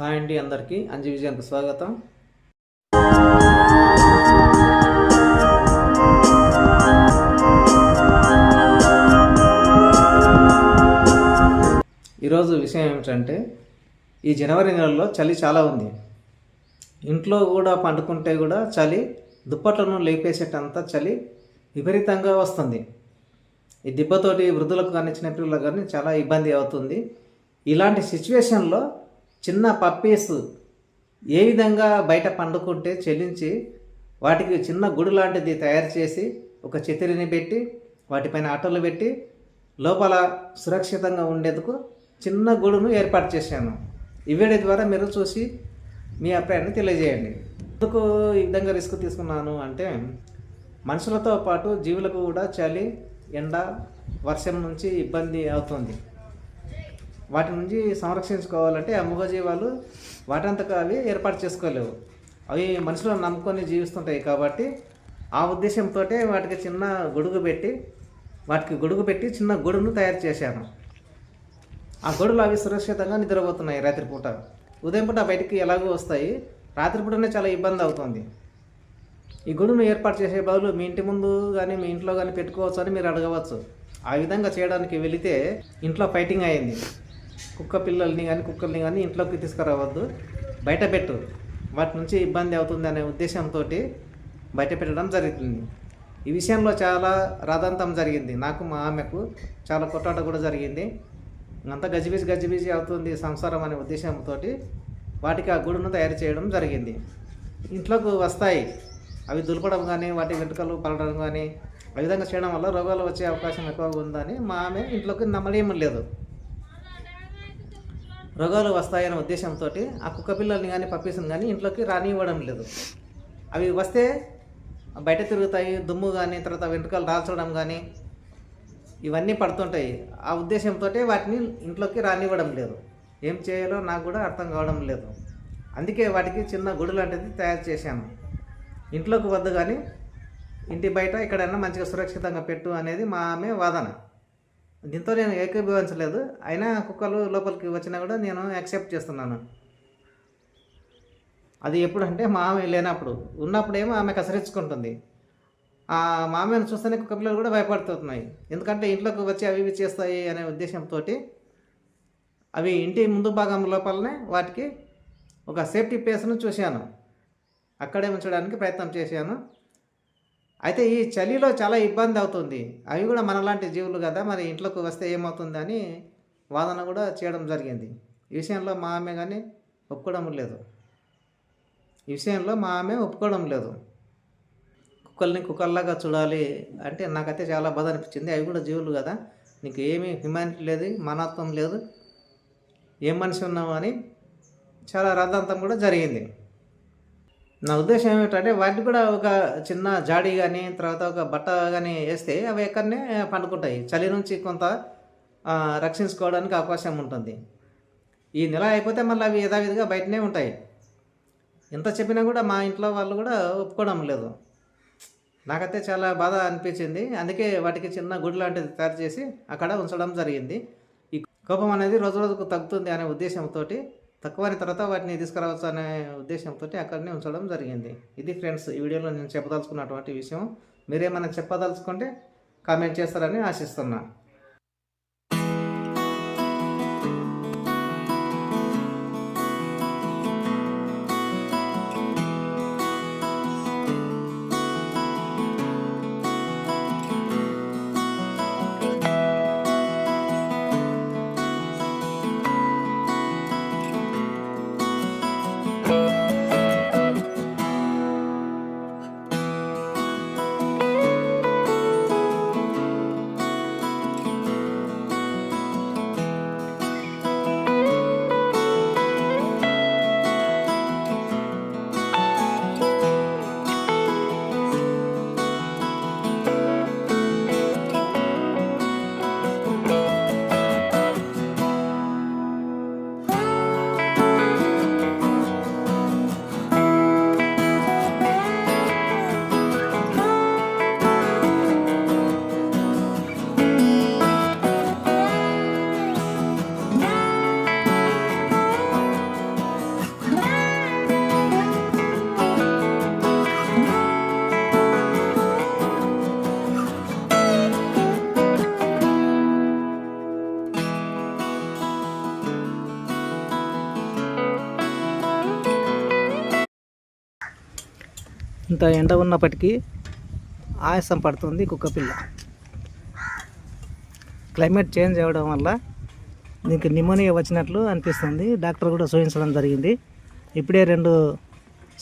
Hi అండి అందరికీ. అంజి విజయానికి స్వాగతం. ఈరోజు విషయం ఏమిటంటే ఈ జనవరి నెలలో చలి చాలా ఉంది. ఇంట్లో కూడా పండుకుంటే కూడా చలి దుప్పట్లను లేపేసేటంత చలి విపరీతంగా వస్తుంది. ఈ దిబ్బతోటి వృద్ధులకు కానీ చిన్నపిల్లలకు కానీ చాలా ఇబ్బంది అవుతుంది. ఇలాంటి సిచ్యువేషన్లో చిన్న పప్పీస్ ఏ విధంగా బయట పండుకుంటే చెల్లించి వాటికి చిన్న గుడి లాంటిది తయారు చేసి ఒక చితిరిని పెట్టి వాటిపైన ఆటోలు పెట్టి లోపల సురక్షితంగా ఉండేందుకు చిన్న గూడును ఏర్పాటు చేశాను. ఈ వీడియో ద్వారా మీరు చూసి మీ అభిప్రాయాన్ని తెలియజేయండి. ఎందుకు ఈ విధంగా రిస్క్ తీసుకున్నాను అంటే మనుషులతో పాటు జీవులకు కూడా చలి ఎండ వర్షం నుంచి ఇబ్బంది అవుతుంది. వాటి నుంచి సంరక్షించుకోవాలంటే ఆ మూగజీవాలు వాటంతకు అవి ఏర్పాటు చేసుకోలేవు. అవి మనుషులను నమ్ముకొని జీవిస్తుంటాయి కాబట్టి ఆ ఉద్దేశంతో వాటికి చిన్న గొడుగు పెట్టి వాటికి గొడుగు పెట్టి చిన్న గొడుగును తయారు చేశాను. ఆ గొడుగులు అవి సురక్షితంగా నిద్రపోతున్నాయి రాత్రిపూట ఉదయం పూట బయటికి ఎలాగో వస్తాయి. రాత్రిపూటనే చాలా ఇబ్బంది అవుతుంది. ఈ గొడుగును ఏర్పాటు చేసే బదులు మీ ఇంటి ముందు కానీ మీ ఇంట్లో కానీ పెట్టుకోవచ్చు అని మీరు అడగవచ్చు. ఆ విధంగా చేయడానికి వెళితే ఇంట్లో ఫైటింగ్ అయింది. కుక్క పిల్లల్ని కానీ కుక్కల్ని కానీ ఇంట్లోకి తీసుకురావద్దు. బయట పెట్టు. వాటి నుంచి ఇబ్బంది అవుతుంది అనే ఉద్దేశంతో బయట పెట్టడం జరుగుతుంది. ఈ విషయంలో చాలా రాదంతం జరిగింది. నాకు మా ఆమెకు చాలా కొట్టాట కూడా జరిగింది. అంతా గజిబిజి గజిబిజి అవుతుంది సంసారం అనే ఉద్దేశంతో వాటికి ఆ గూడును తయారు చేయడం జరిగింది. ఇంట్లోకి వస్తాయి. అవి దులపడం కానీ వాటి వెంట్రుకలు పలడం కానీ ఆ విధంగా చేయడం వల్ల రోగాలు వచ్చే అవకాశం ఎక్కువగా ఉందని మా ఆమె ఇంట్లోకి నమ్మలేం లేదు రోగాలు వస్తాయనే ఉద్దేశంతో ఆ కుక్క పిల్లల్ని కానీ పప్పీస్ని కానీ ఇంట్లోకి రానివ్వడం లేదు. అవి వస్తే బయట తిరుగుతాయి దుమ్ము కానీ తర్వాత వెంట్రుకలు రాల్చడం కానీ ఇవన్నీ పడుతుంటాయి. ఆ ఉద్దేశంతో వాటిని ఇంట్లోకి రానివ్వడం లేదు. ఏం చేయాలో నాకు కూడా అర్థం కావడం లేదు. అందుకే వాటికి చిన్న గుడి లాంటిది తయారు చేశాను. ఇంట్లోకి వద్దు కానీ ఇంటి బయట ఎక్కడైనా మంచిగా సురక్షితంగా పెట్టు అనేది మా ఆమె వాదన. దీంతో నేను ఏకీభవించలేదు. అయినా కుక్కలు లోపలికి వచ్చినా కూడా నేను యాక్సెప్ట్ చేస్తున్నాను. అది ఎప్పుడంటే మా ఆమె లేనప్పుడు. ఉన్నప్పుడేమో ఆమె కసరించుకుంటుంది. ఆ మామయ్యను చూస్తేనే కుక్క పిల్లలు కూడా భయపడుతున్నాయి. ఎందుకంటే ఇంట్లోకి వచ్చి అవి ఇవి చేస్తాయి అనే ఉద్దేశంతో అవి ఇంటి ముందు భాగం లోపలనే వాటికి ఒక సేఫ్టీ ప్లేస్ను చూశాను. అక్కడే ఉంచడానికి ప్రయత్నం చేశాను. అయితే ఈ చలిలో చాలా ఇబ్బంది అవుతుంది. అవి కూడా మనలాంటి జీవులు కదా మరి ఇంట్లోకి వస్తే ఏమవుతుందని వాదన కూడా చేయడం జరిగింది. ఈ విషయంలో మా ఆమె కానీ ఒప్పుకోవడం లేదు. ఈ విషయంలో మా ఆమె ఒప్పుకోవడం లేదు. కుక్కల్ని కుక్కల్లాగా చూడాలి అంటే నాకైతే చాలా బాధ అనిపించింది. అవి కూడా జీవులు కదా నీకు ఏమీ హ్యుమానిటీ లేదు మానవత్వం లేదు ఏం మనిషి ఉన్నావు అని చాలా రథాంతం కూడా జరిగింది. నా ఉద్దేశం ఏమిటంటే వాటికి కూడా ఒక చిన్న జాడీ కానీ తర్వాత ఒక బట్ట కానీ వేస్తే అవి ఎక్కడనే పండుకుంటాయి. చలి నుంచి కొంత రక్షించుకోవడానికి అవకాశం ఉంటుంది. ఈ నెల అయిపోతే మళ్ళీ అవి యథావిధిగా బయటనే ఉంటాయి. ఎంత చెప్పినా కూడా మా ఇంట్లో వాళ్ళు కూడా ఒప్పుకోవడం లేదు. నాకైతే చాలా బాధ అనిపించింది. అందుకే వాటికి చిన్న గుడి లాంటిది తయారు చేసి అక్కడ ఉంచడం జరిగింది. ఈ కోపం అనేది రోజు రోజుకు తగ్గుతుంది అనే ఉద్దేశంతో తక్కువైన తర్వాత వాటిని తీసుకురావచ్చు అనే ఉద్దేశంతో అక్కడనే ఉంచడం జరిగింది. ఇది ఫ్రెండ్స్ ఈ వీడియోలో నేను చెప్పదలుచుకున్నటువంటి విషయం. మీరేమైనా చెప్పదలుచుకుంటే కామెంట్ చేస్తారని ఆశిస్తున్నా. ఇంత ఎండ ఉన్నప్పటికీ ఆయాసం పడుతుంది కుక్కపిల్ల క్లైమేట్ చేంజ్ అవ్వడం వల్ల దీనికి నిమోనియా వచ్చినట్లు అనిపిస్తుంది. డాక్టర్ కూడా చూపించడం జరిగింది. ఇప్పుడే రెండు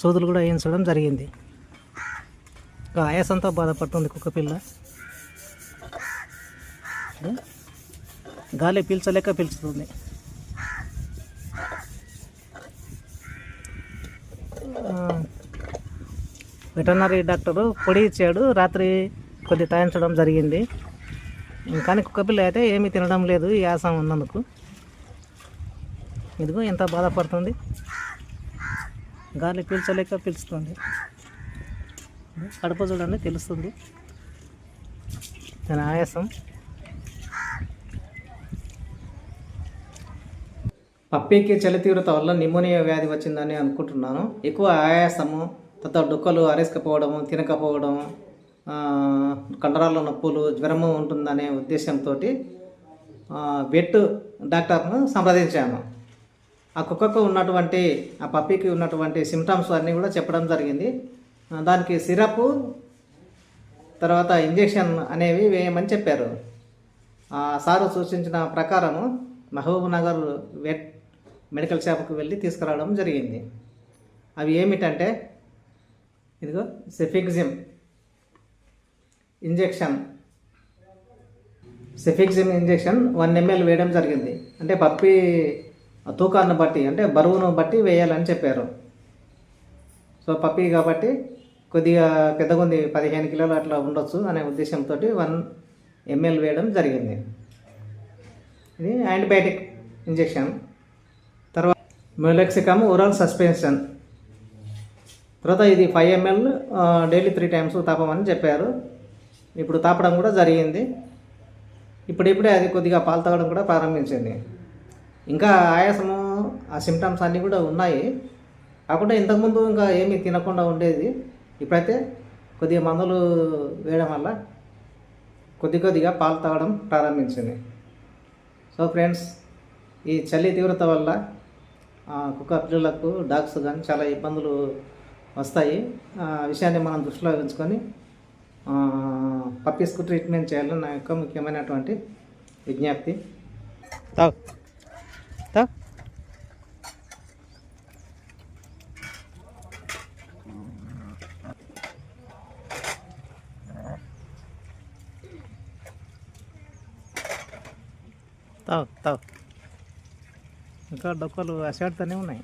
సూదులు కూడా వేయించడం జరిగింది. ఇంకా ఆయాసంతో బాధపడుతుంది కుక్కపిల్ల గాలి పీల్చలేక పీల్చుతుంది. వెటర్నరీ డాక్టరు పొడి ఇచ్చాడు. రాత్రి కొద్ది తాయించడం జరిగింది. కానీ కుక్కపిల్ల అయితే ఏమీ తినడం లేదు. ఈ ఆసం ఉన్నందుకు. ఇదిగో ఎంత బాధపడుతుంది. గాలి పీల్చలేక పీల్చుతుంది. కడుపు చూడండి తెలుస్తుంది. దాని ఆయాసం. పప్పీకి చలి తీవ్రత వల్ల నిమోనియా వ్యాధి వచ్చిందని అనుకుంటున్నాను. ఎక్కువ ఆయాసము తర్వాత డొక్కలు అరేసుకపోవడం తినకపోవడం కండరాల్లో నొప్పులు జ్వరము ఉంటుందనే ఉద్దేశంతో వెట్ డాక్టర్ను సంప్రదించాను. ఆ కుక్కకు ఉన్నటువంటి ఆ పప్పీకి ఉన్నటువంటి సిమ్టమ్స్ అన్నీ కూడా చెప్పడం జరిగింది. దానికి సిరప్ తర్వాత ఇంజెక్షన్ అనేవి వేయమని చెప్పారు. సారు సూచించిన ప్రకారము మహబూబ్నగర్ వెట్ మెడికల్ షాప్కి వెళ్ళి తీసుకురావడం జరిగింది. అవి ఏమిటంటే ఇదిగో cefixime. Injection. Cefixime injection one ML వేయడం జరిగింది. అంటే పప్పి తూకాన్ని బట్టి అంటే బరువును బట్టి వేయాలని చెప్పారు. సో పప్పి కాబట్టి కొద్దిగా పెద్దగా ఉంది పదిహేను కిలోలు అట్లా ఉండొచ్చు అనే ఉద్దేశంతో వన్ ఎంఎల్ వేయడం జరిగింది. ఇది యాంటీబయాటిక్ ఇంజెక్షన్. తర్వాత మెలెక్సికమ్ ఓరల్ సస్పెన్షన్. తర్వాత ఇది five ML daily three times తాపమని చెప్పారు. ఇప్పుడు తాపడం కూడా జరిగింది. ఇప్పుడిప్పుడే అది కొద్దిగా పాలు తాగడం కూడా ప్రారంభించింది. ఇంకా ఆయాసము ఆ సిమ్టమ్స్ అన్నీ కూడా ఉన్నాయి. కాకుండా ఇంతకుముందు ఇంకా ఏమీ తినకుండా ఉండేది. ఇప్పుడైతే కొద్దిగా మందులు వేయడం వల్ల కొద్ది కొద్దిగా పాలు తాగడం ప్రారంభించింది. సో ఫ్రెండ్స్ ఈ చలి తీవ్రత వల్ల కుక్క పిల్లలకు డాగ్స్ కానీ చాలా ఇబ్బందులు వస్తాయి. విషయాన్ని మనం దృష్టిలో ఉంచుకొని పప్పీస్కు ట్రీట్మెంట్ చేయాలని నా యొక్క ముఖ్యమైనటువంటి విజ్ఞప్తి. తావ్. తావ్. తావు తావ్. ఇంకా డొక్కలు అసాడుతూనే ఉన్నాయి.